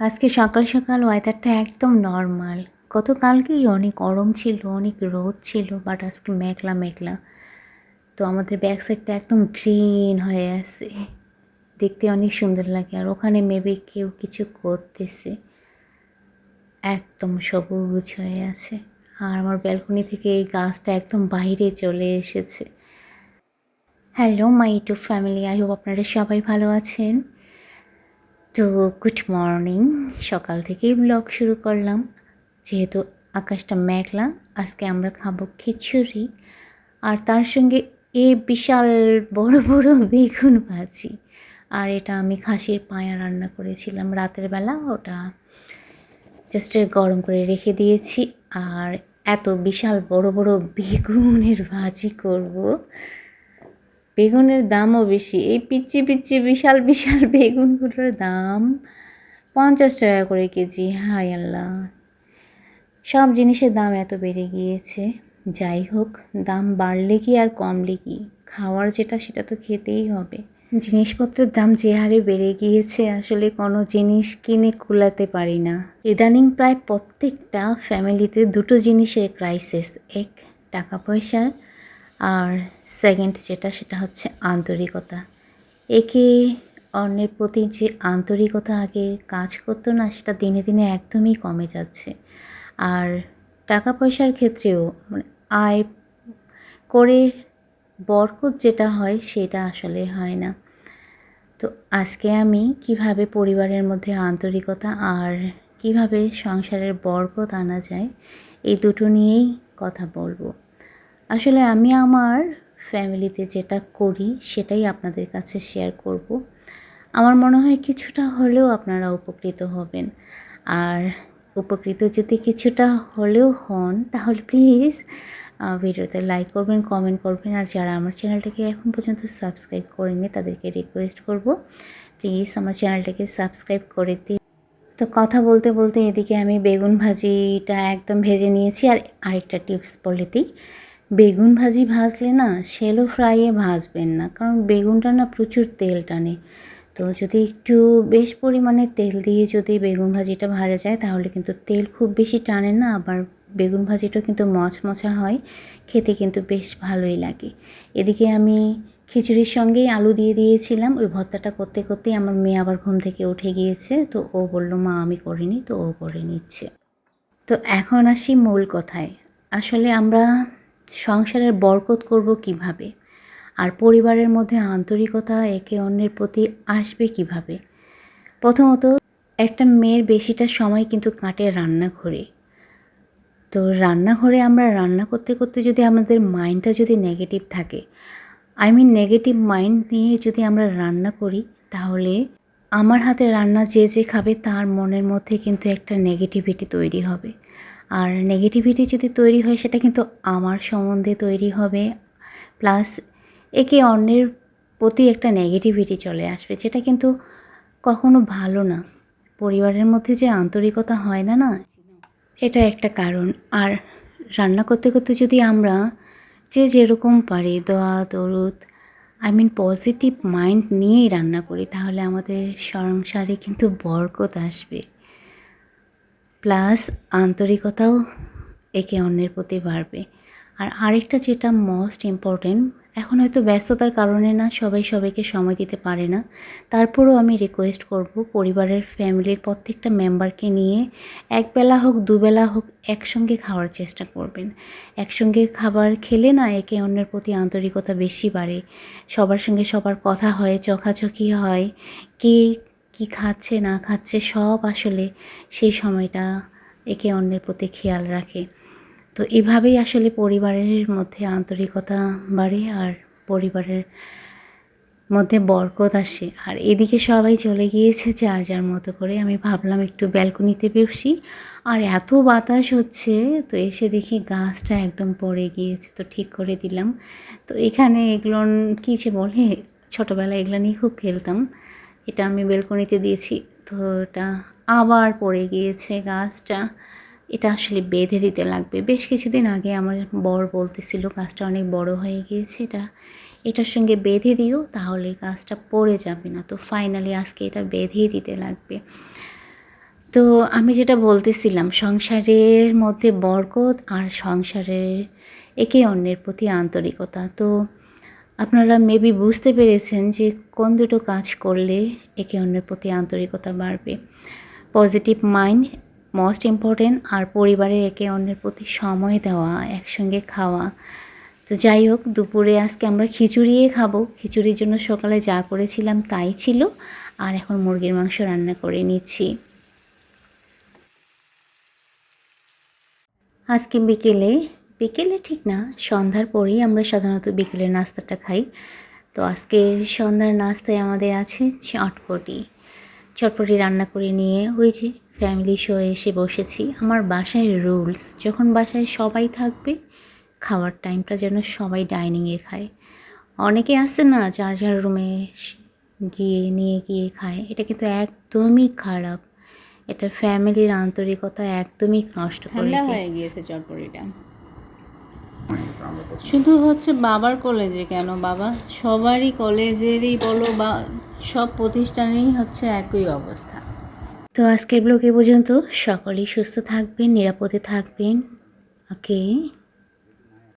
আজকে সকাল সকাল ওয়েদারটা একদম নর্মাল গতকালকেই অনেক গরম ছিল, অনেক রোদ ছিল বাট আজকে মেঘলা মেঘলা। তো আমাদের ব্যাক সাইডটা একদম গ্রিন হয়ে আছে। দেখতে অনেক সুন্দর লাগে, আর ওখানে মেবি কেউ কিছু করতেছে। একদম সবুজ হয়ে আছে। আর আমার ব্যালকনি থেকে এই গাছটা একদম বাইরে চলে এসেছে। Hello my to family I hope আপনারা সবাই ভালো আছেন। তো গুড মর্নিং সকাল থেকেই ব্লগ শুরু করলাম। যেহেতু আকাশটা মেঘলা, আজকে আমরা খাব খিচুড়ি। আর তার সঙ্গে এ বিশাল বড় বড় বেগুন ভাজি। আর এটা আমি খাসির পায়া রান্না করেছিলাম রাতের বেলা। ওটা জাস্ট গরম করে রেখে দিয়েছি। আর এত বিশাল বড় বড় বেগুনের ভাজি করব। বেগুনের দামও বেশি। এই পিচ্ছি পিচ্ছি বিশাল বিশাল বেগুনগুলোর দাম পঞ্চাশ টাকা করে কেজি। হাই আল্লাহ। সব জিনিসের দাম এত বেড়ে গিয়েছে। যাই হোক, দাম বাড়লে কি আর কমলে কি? খাওয়ার যেটা, সেটা তো খেতেই হবে। জিনিসপত্রের দাম যে হারে বেড়ে গিয়েছে, আসলে কোনো জিনিস কিনে কুলাতে পারি না। ইদানিং প্রায় প্রত্যেকটা ফ্যামিলিতে দুটো জিনিসের ক্রাইসিস এক, টাকা পয়সার আর সেকেন্ড যেটা, সেটা হচ্ছে আন্তরিকতা। একে অন্যের প্রতি যে আন্তরিকতা আগে কাজ করতো না, সেটা দিনে দিনে একদমই কমে যাচ্ছে। আর টাকা পয়সার ক্ষেত্রেও মানে আয় করে বরকত যেটা হয়, সেটা আসলে হয় না। তো আজকে আমি কীভাবে পরিবারের মধ্যে আন্তরিকতা আর কীভাবে সংসারের বরকত আনা যায়, এই দুটো নিয়েই কথা বলব। আসলে আমি আমার ফ্যামিলিতে যেটা করি, সেটাই আপনাদের কাছে শেয়ার করব। আমার মনে হয় কিছুটা হলেও আপনারা উপকৃত হবেন। আর উপকৃত যদি কিছুটা হলেও হন, তাহলে প্লিজ ভিডিওতে লাইক করবেন কমেন্ট করবেন। আর যারা আমার চ্যানেলটাকে এখন পর্যন্ত সাবস্ক্রাইব করেনি তাদেরকে রিকোয়েস্ট করব। প্লিজ আমার চ্যানেলটাকে সাবস্ক্রাইব করে দিন। তো কথা বলতে বলতে এদিকে আমি বেগুন ভাজিটা একদম ভেজে নিয়েছি। আর আরেকটা টিপস বলে দিই। বেগুন ভাজি ভাজলে না শ্যালো ফ্রাইয়ে ভাজবেন না, কারণ বেগুনটা না প্রচুর তেল টানে। তো যদি একটু বেশ পরিমাণে তেল দিয়ে যদি বেগুন ভাজিটা ভাজা যায়, তাহলে কিন্তু তেল খুব বেশি টানে না, আবার বেগুন ভাজিটাও কিন্তু মচমচা হয়, খেতে কিন্তু বেশ ভালোই লাগে। এদিকে আমি খিচুড়ির সঙ্গেই আলু দিয়ে দিয়েছিলাম, ওই ভর্তাটা করতে করতেই আমার মেয়ে আবার ঘুম থেকে উঠে গিয়েছে, তো ও বলল, মা, আমি করিনি। তো ও করে নিচ্ছে। তো এখন আসি মূল কথায়। আসলে আমরা সংসারের বরকত করব কীভাবে? আর পরিবারের মধ্যে আন্তরিকতা একে অন্যের প্রতি আসবে কীভাবে? প্রথমত, একটা মেয়ের বেশিটা সময় কিন্তু কাটে রান্নাঘরে। তো রান্নাঘরে আমরা রান্না করতে করতে যদি আমাদের মাইন্ডটা যদি নেগেটিভ থাকে আই মিন নেগেটিভ মাইন্ড নিয়ে যদি আমরা রান্না করি, তাহলে আমার হাতে রান্না যে যে খাবে তার মনের মধ্যে কিন্তু একটা নেগেটিভিটি তৈরি হবে। আর নেগেটিভিটি যদি তৈরি হয়, সেটা কিন্তু আমার সম্বন্ধে তৈরি হবে। প্লাস একে অন্যের প্রতি একটা নেগেটিভিটি চলে আসবে, যেটা কিন্তু কখনো ভালো না। পরিবারের মধ্যে যে আন্তরিকতা হয় না না? এটা একটা কারণ। আর রান্না করতে করতে যদি আমরা যে যেরকম পারি, দোয়া, দরুদ আই মিন পজিটিভ মাইন্ড নিয়েই রান্না করি, তাহলে আমাদের সংসারে কিন্তু বরকত আসবে। প্লাস আন্তরিকতাও একে অন্যের প্রতি বাড়বে। আর আরেকটা যেটা মোস্ট ইম্পর্টেন্ট এখন হয়তো ব্যস্ততার কারণে না সবাই সবাইকে সময় দিতে পারে না। তারপরেও আমি রিকোয়েস্ট করব পরিবারের ফ্যামিলির প্রত্যেকটা মেম্বারকে নিয়ে একবেলা হোক, দুবেলা হোক, একসঙ্গে খাওয়ার চেষ্টা করবেন। একসঙ্গে খাবার খেলে না একে অন্যের প্রতি আন্তরিকতা বেশি বাড়ে। সবার সঙ্গে সবার কথা হয় চোখাচোখি হয় কে কি খাচ্ছে, না খাচ্ছে, সব আসলে সেই সময়টা একে অন্যের প্রতি খেয়াল রাখে। তো এভাবেই আসলে পরিবারের মধ্যে আন্তরিকতা বাড়ে আর পরিবারের মধ্যে বরকত আসে। আর এদিকে সবাই চলে গিয়েছে যার যার মতো করে। আমি ভাবলাম একটু ব্যালকনিতে বসি। আর এত বাতাস হচ্ছে, তো এসে দেখি গাছটা একদম পড়ে গিয়েছে, তো ঠিক করে দিলাম। তো এখানে এগুলো কী যে বলে? ছোটোবেলায় এগুলো নিয়ে খুব খেলতাম। এটা আমি বেলকনিতে দিয়েছি। তো এটা আবার পড়ে গিয়েছে গাছটা। এটা আসলে বেঁধে দিতে লাগবে। বেশ কিছুদিন আগে আমার বর বলতেছিল গাছটা অনেক বড় হয়ে গিয়েছে। এটা, এটার সঙ্গে বেঁধে দিও, তাহলে গাছটা পড়ে যাবে না। তো ফাইনালি আজকে এটা বেঁধেই দিতে লাগবে। তো আমি যেটা বলতেছিলাম, সংসারের মধ্যে বরকত আর সংসারের একে অন্যের প্রতি আন্তরিকতা। তো আপনারা মেবি বুঝতে পেরেছেন যে কোন দুটো কাজ করলে একে অন্যের প্রতি আন্তরিকতা বাড়বে। পজিটিভ মাইন্ড মোস্ট ইম্পর্টেন্ট আর পরিবারে একে অন্যের প্রতি সময় দেওয়া, একসঙ্গে খাওয়া। তো যাই হোক, দুপুরে আজকে আমরা খিচুড়িয়ে খাব। খিচুড়ির জন্য সকালে যা করেছিলাম তাই ছিল। আর এখন মুরগির মাংস রান্না করে নিচ্ছি। আজকে বিকেলে বিকেলে ঠিক না সন্ধ্যার পরেই আমরা সাধারণত বিকেলের নাস্তাটা খাই। তো আজকে সন্ধ্যার নাস্তায় আমাদের আছে চটপটি। চটপটি রান্না করে নিয়ে ওই যে ফ্যামিলি শো এসে বসেছি। আমার বাসায় রুলস যখন বাসায় সবাই থাকবে খাওয়ার টাইমটা যেন সবাই ডাইনিংয়ে খায়। অনেকে আসে না যার যার রুমে গিয়ে নিয়ে গিয়ে খায়। এটা কিন্তু একদমই খারাপ। এটা ফ্যামিলির আন্তরিকতা একদমই নষ্ট করে হয়ে গিয়েছে চটপটিটা। শুধু হচ্ছে বাবার কলেজে কেন, বাবা? সবারই কলেজেরই বলো বা সব প্রতিষ্ঠানেই হচ্ছে একই অবস্থা। তো আজকের ব্লগ এ পর্যন্ত সকলেই সুস্থ থাকবেন, নিরাপদে থাকবেন। ওকে?